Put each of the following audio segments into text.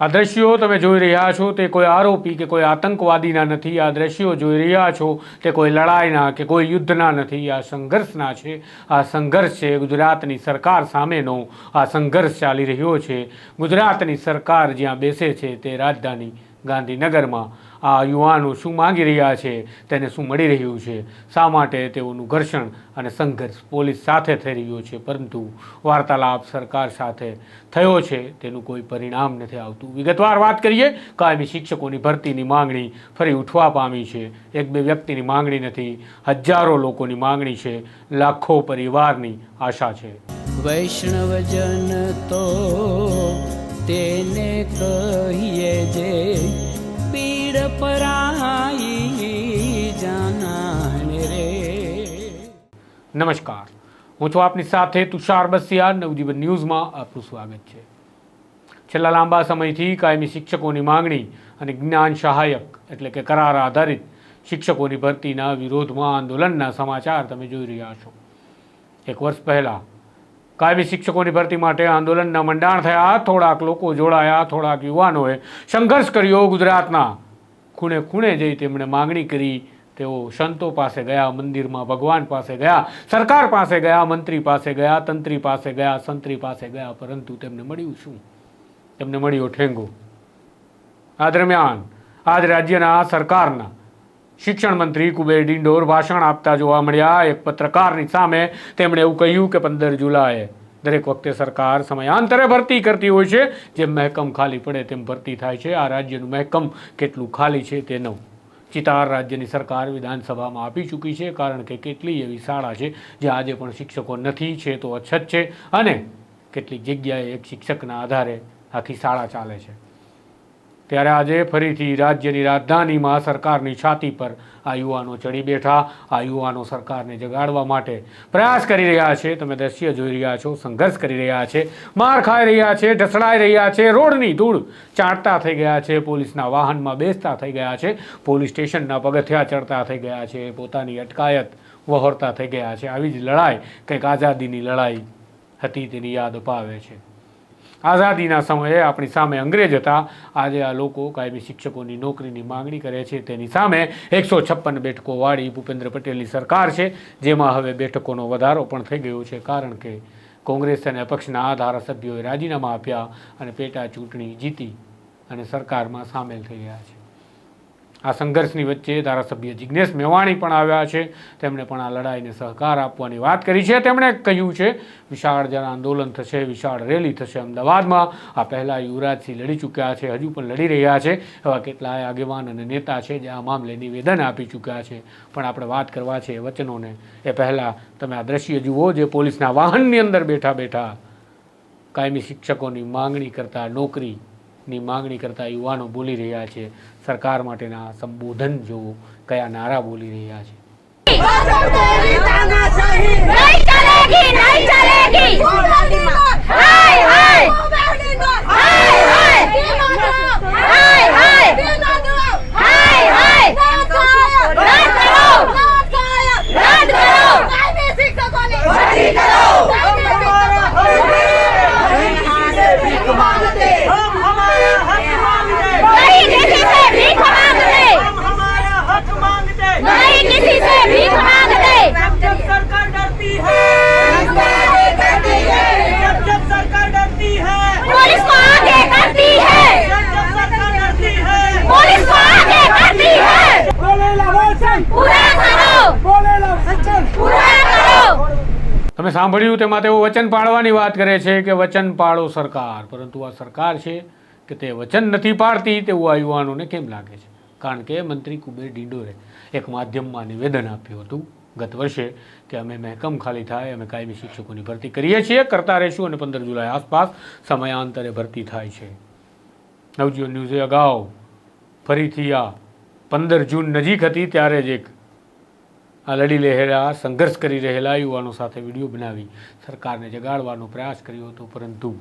આ દ્રશ્યો તમે જોઈ રહ્યા છો તે કોઈ આરોપી કે કોઈ આતંકવાદીના નથી. આ દ્રશ્યો જોઈ રહ્યા છો તે કોઈ લડાઈના કે કોઈ યુદ્ધના નથી. આ સંઘર્ષના છે. આ સંઘર્ષ છે ગુજરાતની સરકાર સામેનો. આ સંઘર્ષ ચાલી રહ્યો છે. ગુજરાતની સરકાર જ્યાં બેસે છે તે રાજધાની ગાંધીનગરમાં આ યુવાનો શું માંગી રહ્યા છે, તેને શું મળી રહ્યું છે? શા માટે તેઓનું ઘર્ષણ અને સંઘર્ષ પોલીસ સાથે થઈ રહ્યો છે? પરંતુ વાર્તાલાપ સરકાર સાથે થયો છે, તેનું કોઈ પરિણામ નથી આવતું. વિગતવાર વાત કરીએ, કાયમી શિક્ષકોની ભરતીની માંગણી ફરી ઉઠવા પામી છે. એક બે વ્યક્તિની માંગણી નથી, હજારો લોકોની માંગણી છે. લાખો પરિવારની આશા છે. વૈષ્ણવજન તો તેને કહીએ જે પરાઈ જાનાને નમસ્કાર. હું છું આપની સાથે તુષાર બસિયા નવજીવન ન્યૂઝમાં આપનું સ્વાગત છે. છેલ્લા લાંબા સમયથી કાયમી શિક્ષકોની માંગણી અને જ્ઞાન સહાયક એટલે કે કરાર આધારિત શિક્ષકોની ભરતીના વિરોધમાં આંદોલનના સમાચાર તમે જોઈ રહ્યા છો. એક વર્ષ પહેલાં કાયમી શિક્ષકોની ભરતી માટે આંદોલનના મંડાણ થયા. થોડાક લોકો જોડાયા, થોડાક યુવાનોએ સંઘર્ષ કર્યો ગુજરાતના ખૂણે ખૂણે જઈ તેમણે માગણી કરી. તેઓ સંતો પાસે ગયા, મંદિરમાં ભગવાન પાસે ગયા, સરકાર પાસે ગયા, મંત્રી પાસે ગયા, તંત્રી પાસે ગયા, સંત્રી પાસે ગયા, પરંતુ તેમને મળ્યું શું? તેમને મળ્યો ઠેંગો. આ દરમિયાન આજ રાજ્યના સરકારના શિક્ષણ મંત્રી કુબેર ડિંડોર ભાષણ આપતા જોવા મળ્યા. એક પત્રકારની સામે તેમણે એવું કહ્યું કે પંદર જુલાઈએ દરેક વખતે સરકાર સમયાંતરે ભરતી કરતી હોય છે. જેમ મહેકમ ખાલી પડે તેમ ભરતી થાય છે. આ રાજ્યનું મહેકમ કેટલું ખાલી છે તે ચિતાર રાજ્યની સરકાર વિધાનસભામાં આપી ચૂકી છે કારણ કે કેટલી એવી શાળા છે જે આજે પણ શિક્ષકો નથી છે તો અછત છે અને કેટલીક જગ્યાએ એક શિક્ષકના આધારે આખી શાળા ચાલે છે. ત્યારે આજે ફરીથી રાજ્યની રાજધાનીમાં સરકારની છાતી પર આ યુવાનો ચડી બેઠા. આ યુવાનો સરકારને જગાડવા માટે પ્રયાસ કરી રહ્યા છે. તમે દ્રશ્ય જોઈ રહ્યા છો, સંઘર્ષ કરી રહ્યા છે, માર ખાઈ રહ્યા છે, ઢસડાઈ રહ્યા છે, રોડની ધૂળ ચાટતા થઈ ગયા છે, પોલીસના વાહનમાં બેસતા થઈ ગયા છે, પોલીસ સ્ટેશનના પગથિયા ચડતા થઈ ગયા છે, પોતાની અટકાયત વહોરતા થઈ ગયા છે. આવી જ લડાઈ કંઈક આઝાદીની લડાઈ હતી તેની યાદ અપાવે છે. આઝાદીના સમયે આપણી સામે અંગ્રેજ હતા. આજે આ લોકો કાયમી શિક્ષકોની નોકરીની માંગણી કરે છે. તેની સામે એકસો છપ્પન બેઠકોવાળી ભૂપેન્દ્ર પટેલની સરકાર છે. જેમાં હવે બેઠકોનો વધારો પણ થઈ ગયો છે. કારણ કે કોંગ્રેસ અને અપક્ષના ધારાસભ્યોએ રાજીનામા આપ્યા અને પેટા ચૂંટણી જીતી અને સરકારમાં સામેલ થઈ ગયા છે. આ સંઘર્ષની વચ્ચે ધારાસભ્ય જિજ્ઞેશ મેવાણી પણ આવ્યા છે. તેમણે પણ આ લડાઈને સહકાર આપવાની વાત કરી છે. તેમણે કહ્યું છે, વિશાળ જન આંદોલન થશે, વિશાળ રેલી થશે અમદાવાદમાં. આ પહેલાં યુવરાજસિંહ લડી ચૂક્યા છે, હજુ પણ લડી રહ્યા છે. એવા કેટલાય આગેવાન અને નેતા છે જે આ મામલે નિવેદન આપી ચૂક્યા છે. પણ આપણે વાત કરવા છે એ વચનોને. એ પહેલાં તમે આ દ્રશ્ય જુઓ જે પોલીસના વાહનની અંદર બેઠા બેઠા કાયમી શિક્ષકોની માંગણી કરતા નોકરીની માગણી કરતા યુવાનો બોલી રહ્યા છે. સરકાર માટેના સંબોધન જોવો કયા નારા બોલી રહ્યા છે. તમે સાંભળ્યું તેમાં તેઓ વચન પાળવાની વાત કરે છે કે વચન પાળો સરકાર. પરંતુ આ સરકાર છે કે તે વચન નથી પાળતી તેવું આ યુવાનોને કેમ લાગે છે? કારણ કે મંત્રી કુબેર ડિંડોરે એક માધ્યમમાં નિવેદન આપ્યું હતું ગત વર્ષે કે અમે મહેકમ ખાલી થાય અમે કાયમી શિક્ષકોની ભરતી કરીએ છીએ કરતા રહીશું અને પંદર જુલાઈ આસપાસ સમયાંતરે ભરતી થાય છે. નવજીવન ન્યૂઝે અગાઉ ફરીથી આ પંદર જૂન નજીક હતી ત્યારે જ એક આ લડી રહેલા, સંઘર્ષ કરી રહેલા યુવાનો સાથે વીડિયો બનાવી સરકારને જગાડવાનો પ્રયાસ કર્યો હતો. પરંતુ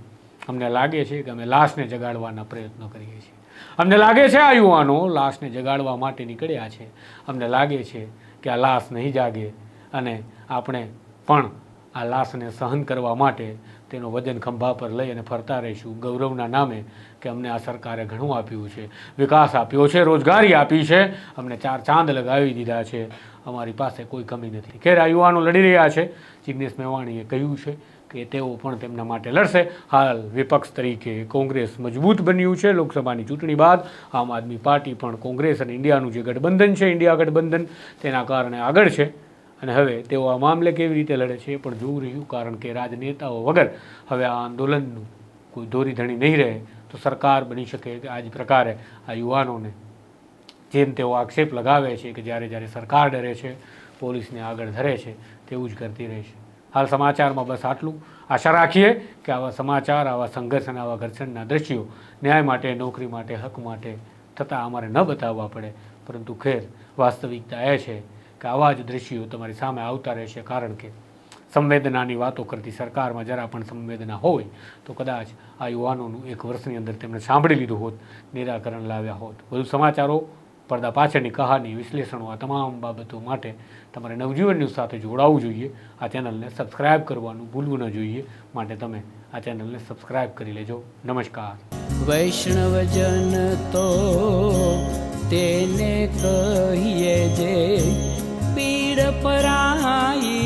અમને લાગે છે કે અમે લાશને જગાડવાના પ્રયત્નો કરીએ છીએ. અમને લાગે છે આ યુવાનો લાશને જગાડવા માટે નીકળ્યા છે. અમને લાગે છે કે આ લાશ નહીં જાગે અને આપણે પણ આ લાશને સહન કરવા માટે તેનો વજન ખંભા પર લઈ અને ફરતા રહીશું. ગૌરવના નામે કે અમને આ સરકારે ઘણું આપ્યું છે. વિકાસ આપ્યો છે, રોજગારી આપી છે. અમને ચાર ચાંદ લગાવી દીધા છે. અમારી પાસે કોઈ કમી નથી. ખેર આ યુવાનો લડી રહ્યા છે. જિગ્નેશ મેવાણીએ કહ્યું છે કે તેઓ પણ તેમના માટે લડશે. હાલ વિપક્ષ તરીકે કોંગ્રેસ મજબૂત બન્યું છે. લોકસભાની ચૂંટણી બાદ આમ આદમી પાર્ટી પણ કોંગ્રેસ અને ઇન્ડિયાનું જે ગઠબંધન છે, ઇન્ડિયા ગઠબંધન, તેના કારણે આગળ છે. અને હવે તેઓ આ મામલે કેવી રીતે લડે છે એ પણ જોવું રહ્યું, કારણ કે રાજનેતાઓ વગર હવે આ આંદોલનનું કોઈ દોરીધણી નહીં રહે, તો સરકાર બની શકે કે આ જ પ્રકારે આ યુવાનોને. જેમ તેઓ આક્ષેપ લગાવે છે કે જ્યારે જ્યારે સરકાર ડરે છે, પોલીસને આગળ ધરે છે, તેવું જ કરતી રહેશે હાલ સમાચારમાં બસ આટલું. આશા રાખીએ કે આવા સમાચાર, આવા સંઘર્ષ અને આવા ઘર્ષણના દ્રશ્યો ન્યાય માટે, નોકરી માટે, હક માટે થતાં અમારે ન બતાવવા પડે. પરંતુ ખેર વાસ્તવિકતા એ છે કે આવા જ દ્રશ્યો તમારી સામે આવતા રહેશે કારણ કે સંવેદનાની વાતો કરતી સરકારમાં જરા પણ સંવેદના હોય તો કદાચ આ યુવાનોનું એક વર્ષની અંદર તેમણે સાંભળી લીધું હોત, નિરાકરણ લાવ્યા હોત. વધુ સમાચારો, પડદા પાછળની કહાની, વિશ્લેષણો, આ તમામ બાબતો માટે તમારે નવજીવન ન્યૂઝ સાથે જોડાવવું જોઈએ. આ ચેનલને સબસ્ક્રાઇબ કરવાનું ભૂલવું ન જોઈએ. માટે તમે આ ચેનલને સબસ્ક્રાઇબ કરી લેજો. નમસ્કાર. વૈષ્ણવજન તો તેને કહીએ જે पराई